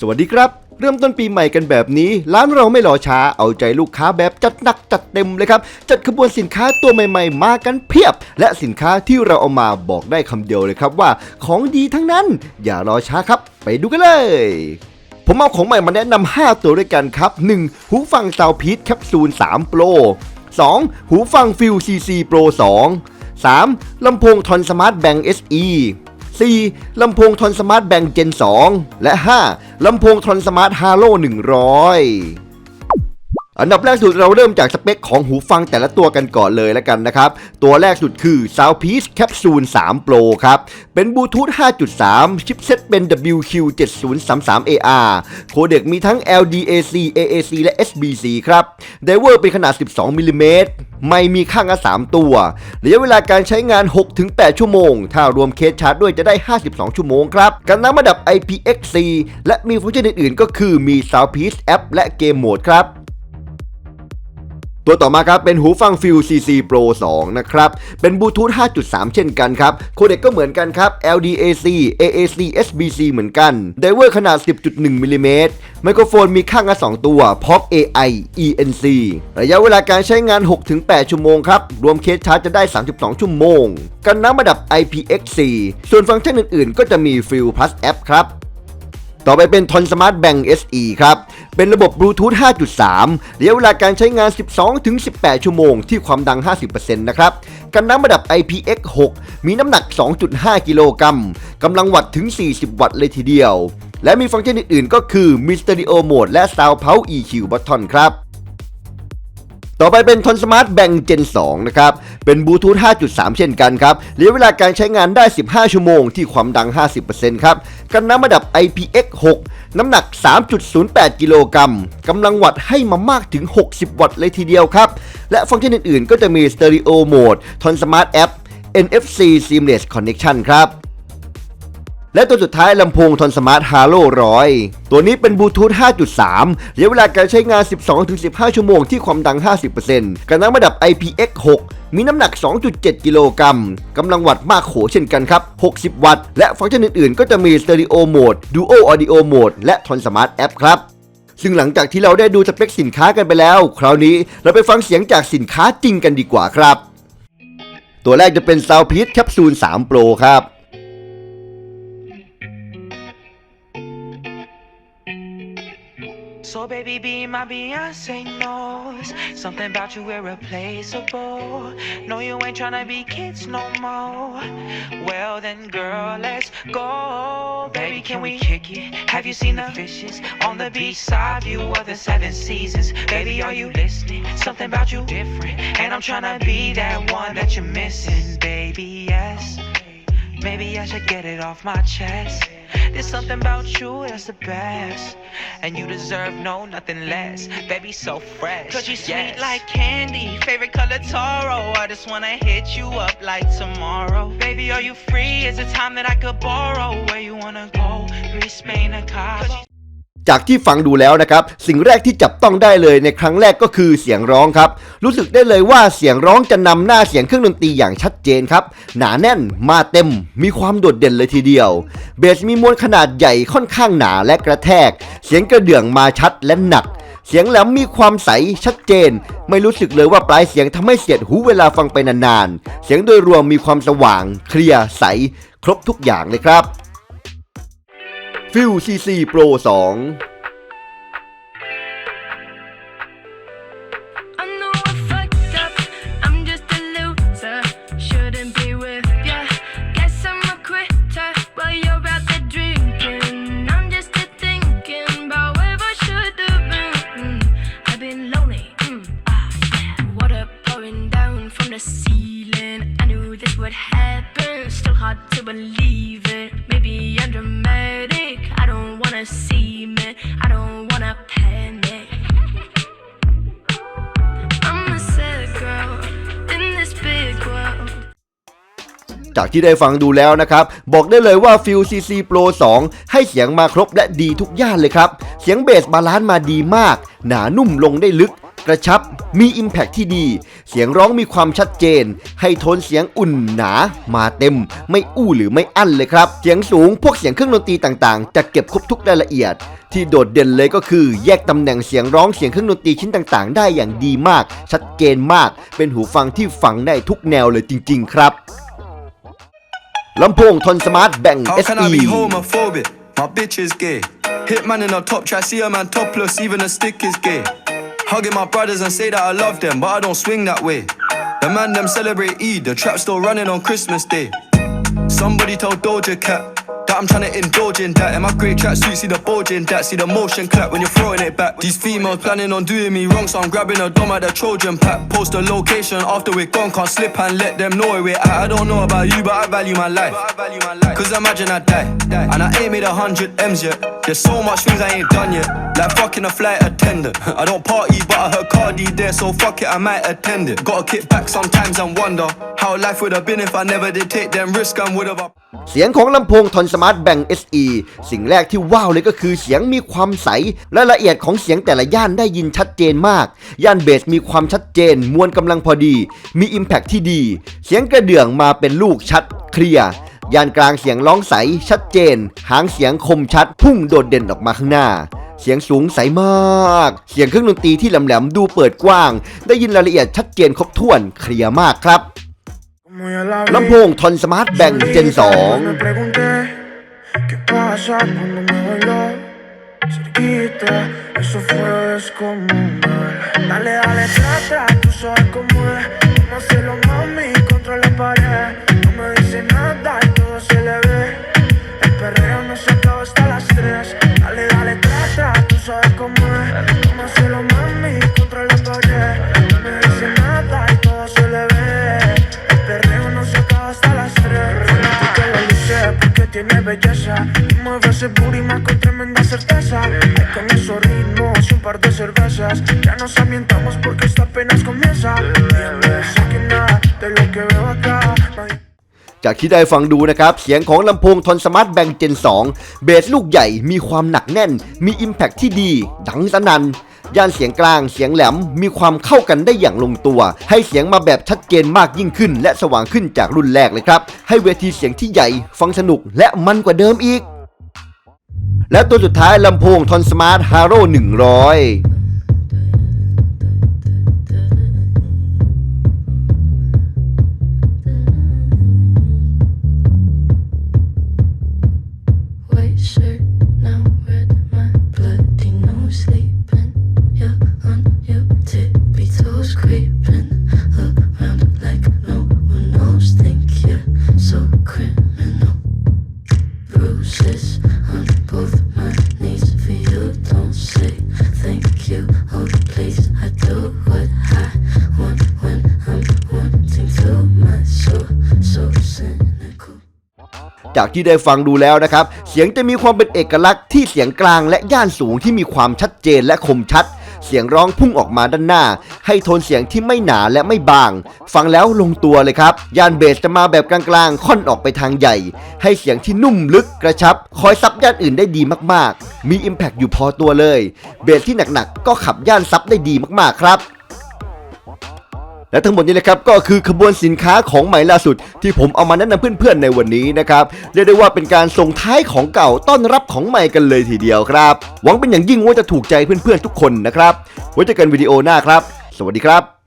สวัสดีครับ เริ่มต้นปีใหม่กันแบบนี้ ร้านเราไม่รอช้าเอาใจลูกค้าแบบจัดหนักจัดเต็มเลยครับ จัดขบวนสินค้าตัวใหม่ๆ มากันเพียบ และสินค้าที่เราเอามาบอกได้คำเดียวเลยครับว่าของดีทั้งนั้น อย่ารอช้าครับ ไปดูกันเลยผมเอาของใหม่มาแนะนำ5ตัวด้วยกันครับ 1. หูฟังซาวพีทแคปซูล3 Pro 2. หูฟังฟิล CC Pro 2 3. ลำโพงทอนสมาร์ทแบง SE 4. ลำโพงทอนสมาร์ทแบงเจน 2 และ 5. ลำโพงทอนสมาร์ทฮาโล100 อันดับแรกสุดเราเริ่มจากสเปคของหูฟังแต่ละตัวกันก่อนเลยแล้วกันนะครับ ตัวแรกสุดคือ Soundpiece Capsule 3 Pro ครับ เป็นบลูทูธ 5.3 ชิปเซ็ตเป็น WQ7033AR โคเด็กมีทั้ง LDAC AAC และ SBC ครับไดเวอร์เป็นขนาด 12มิลลิเมตรไม่มีข้างละ3ตัว ระยะเวลาการใช้งาน 6-8 ชั่วโมง ถ้ารวมเคสชาร์จด้วยจะได้ 52 ชั่วโมงครับ กันน้ำระดับ IPX4 และมีฟังก์ชันอื่นๆ ก็คือมี Soundpiece App และเกมโหมดครับ ตัวต่อมาครับเป็นหูฟังฟิล CC Pro 2 นะครับ เป็นบลูทูธ 5.3 เช่นกันครับ โคเด็กก็เหมือนกันครับ LDAC AAC SBC เหมือนกันไดเวอร์ขนาด 10.1 มิลลิเมตร ไมโครโฟนมีข้างละ 2 ตัว POC AI ENC ระยะเวลาการใช้งาน 6-8 ชั่วโมงครับ รวมเคสชาร์จจะได้ 32 ชั่วโมง กันน้ำระดับ IPX4 ส่วนฟังก์ชันอื่นๆ ก็จะมี f i l Plus App ครับ ต่อไปเป็น Ton Smart Bank SE ครับ เป็นระบบบลูทูธ 5.3 ระยะเวลาการใช้งาน 12-18 ชั่วโมง ที่ความดัง 50%นะครับ กันน้ำระดับ IPX6 มีน้ำหนัก 2.5 กิโลกรัม กำลังวัตต์ถึง 40 วัตต์เลยทีเดียว และมีฟังก์ชันอื่นๆ ก็คือมี Stereo Mode และ Sound Pulse EQ Button ครับต่อไปเป็น Ton Smart Bank Gen 2นะครับ เป็นบลูทูธ 5.3 เช่นกันครับระยะเวลาการใช้งานได้ 15 ชั่วโมงที่ความดัง 50%ครับ กันน้ำระดับ IPX6 น้ำหนัก 3.08 กิโลกรัมกำลังวัดให้มามากถึง 60 วัตต์เลยทีเดียวครับ และฟังก์ชันอื่นๆ ก็จะมี Stereo Mode Ton Smart App NFC Seamless Connection ครับ และตัวสุดท้ายลำโพงทอนสมาร์ทฮาร์โล100ตัวนี้เป็นบลูทูธ 5.3ระยะเวลาการใช้งาน 12-15 ชั่วโมงที่ความดัง 50%กันน้ำระดับ IPX6 มีน้ำหนัก 2.7 กิโลกรัม กำลังวัตต์มากโขเช่นกันครับ 60 วัตต์ และฟังก์ชันอื่นๆ ก็จะมี Stereo Mode Duo Audio Mode และ Ton Smart App ครับ ซึ่งหลังจากที่เราได้ดูสเปคสินค้ากันไปแล้ว คราวนี้เราไปฟังเสียงจากสินค้าจริงกันดีกว่าครับ ตัวแรกจะเป็น Soundpiece Capsule 3 Pro ครับ So baby, be my Beyonce knows something about you irreplaceable. No, you ain't tryna be kids no more. Well then, girl, let's go. Baby, can we kick it? Have you seen the fishes on the beach side view of the seven seasons? Baby, are you listening? Something about you different, and I'm tryna be that one that you're missing, baby. Yes. Maybe I should get it off my chest. There's something about you that's the best. And you deserve no nothing less. Baby, so fresh. Cause you sweet like candy. Favorite color Toro. I just wanna hit you up like tomorrow. Baby, are you free? Is it time that I could borrow? Where you wanna go? Greece, Spain, or Cabo? จากที่ฟังดูแล้วนะครับ สิ่งแรกที่จับต้องได้เลยในครั้งแรกก็คือเสียงร้องครับ รู้สึกได้เลยว่าเสียงร้องจะนำหน้าเสียงเครื่องดนตรีอย่างชัดเจนครับ หนาแน่นมาเต็ม มีความโดดเด่นเลยทีเดียว เบสมีมวลขนาดใหญ่ค่อนข้างหนาและกระแทก เสียงกระเดื่องมาชัดและหนักเสียงแหลมมีความใสชัดเจน ไม่รู้สึกเลยว่าปลายเสียงทำให้เสียดหูเวลาฟังไปนานๆ เสียงโดยรวมมีความสว่าง เคลียร์ใส ครบทุกอย่างเลยครับฟิล CC Pro 2 Still hard to believe it. Maybe I'm dramatic. I don't wanna see me. I don't wanna panic. I'm a sad girl in this big world. จากที่ได้ฟังดูแล้วนะครับ บอกได้เลยว่า f i l CC Pro 2 ให้เสียงมาครบและดีทุกย่านเลยครับ เสียงเบสบาลานซ์มาดีมาก หนานุ่มลงได้ลึก กระชับมี Impact ที่ดี เสียงร้องมีความชัดเจน ให้โทนเสียงอุ่นหนา มาเต็ม ไม่อู้หรือไม่อั้นเลยครับ เสียงสูงพวกเสียงเครื่องดนตรีต่างๆ จะเก็บครบทุกรายละเอียด ที่โดดเด่นเลยก็คือ แยกตำแหน่งเสียงร้องเสียงเครื่องดนตรีชิ้นต่างๆ ได้อย่างดีมาก ชัดเจนมาก เป็นหูฟังที่ฟังได้ทุกแนวเลยจริง ๆ ครับลำโพงทนสมาร์ทแบ่ง How can I SE be homophobic? My bitch is gay. Hit man in a top try, see a man topless, even a stick is gay. Hugging my brothers and say that I love them, but I don't swing that way. The man them celebrate Eid, the trap still running on Christmas Day. Somebody tell Doja Cat that I'm trying to indulge in that. In my grey tracksuit, see the bulging that, see the motion clap when you're throwing it back. These females planning on doing me wrong, so I'm grabbing a dome at the Trojan pack. Post the location after we're gone, can't slip and let them know we're at. I don't know about you, but I value my life. Cause imagine I die, and I ain't made a hundred M's yet. There's so much things I ain't done yet. Like fucking a flight attendant. I don't party, but I heard Cardi there, so fuck it, I might attend it. Gotta kick back sometimes and wonder how life would have been if I never did take them risks and would have. เสียงของลำโพงทอนสมาร์ทแบง SE สิ่งแรกที่ว้าวเลยก็คือเสียงมีความใส และละเอียดของเสียงแต่ละย่านได้ยินชัดเจนมาก ย่านเบสมีความชัดเจน มวลกำลังพอดี มี Impact ที่ดี เสียงกระเดื่องมาเป็นลูกชัดเคลียร์ย่านกลางเสียงร้องใส ชัดเจน หางเสียงคมชัด พุ่งโดดเด่นออกมาข้างหน้า เสียงสูงใสมาก เสียงเครื่องดนตรีที่แหลมๆดูเปิดกว้าง ได้ยินรายละเอียดชัดเจนครบถ้วนเคลียร์มากครับ ลำโพงทอนสมาร์ทแบ่งเจนสอง belleza. Mueve ese booty más con tremenda certeza. Con esos ritmos y un par de cervezas. Ya nos ambientamos porque esto apenas comienza. Sé que nada de lo que veo acá. จากที่ได้ฟังดูนะครับ เสียงของลำโพงทอนสมาร์ทแบงเจน 2 เบสลูกใหญ่มีความหนักแน่น มี Impact ที่ดี ดังสนั่น ย่านเสียงกลางเสียงแหลมมีความเข้ากันได้อย่างลงตัว ให้เสียงมาแบบชัดเจนมากยิ่งขึ้น และสว่างขึ้นจากรุ่นแรกเลยครับ ให้เวทีเสียงที่ใหญ่ ฟังสนุกและมันกว่าเดิมอีก และตัวสุดท้ายลำโพงทอนสมาร์ทฮาร์โร่100 จากที่ได้ฟังดูแล้วนะครับ เสียงจะมีความเป็นเอกลักษณ์ที่เสียงกลางและย่านสูงที่มีความชัดเจนและคมชัด เสียงร้องพุ่งออกมาด้านหน้า ให้โทนเสียงที่ไม่หนาและไม่บาง ฟังแล้วลงตัวเลยครับย่านเบสจะมาแบบกลางๆ ค่อนออกไปทางใหญ่ ให้เสียงที่นุ่มลึกกระชับ คอยซับย่านอื่นได้ดีมากๆ มี Impact อยู่พอตัวเลย เบสที่หนักๆก็ขับย่านซับได้ดีมากๆครับ และทั้งหมดนี้นะครับก็คือขบวนสินค้าของใหม่ล่าสุด ที่ผมเอามาแนะนำเพื่อนๆในวันนี้นะครับเรียกได้ว่าเป็นการส่งท้ายของเก่าต้อนรับของใหม่กันเลยทีเดียวครับ หวังเป็นอย่างยิ่งว่าจะถูกใจเพื่อนๆทุกคนนะครับไว้เจอกันวิดีโอหน้าครับ สวัสดีครับ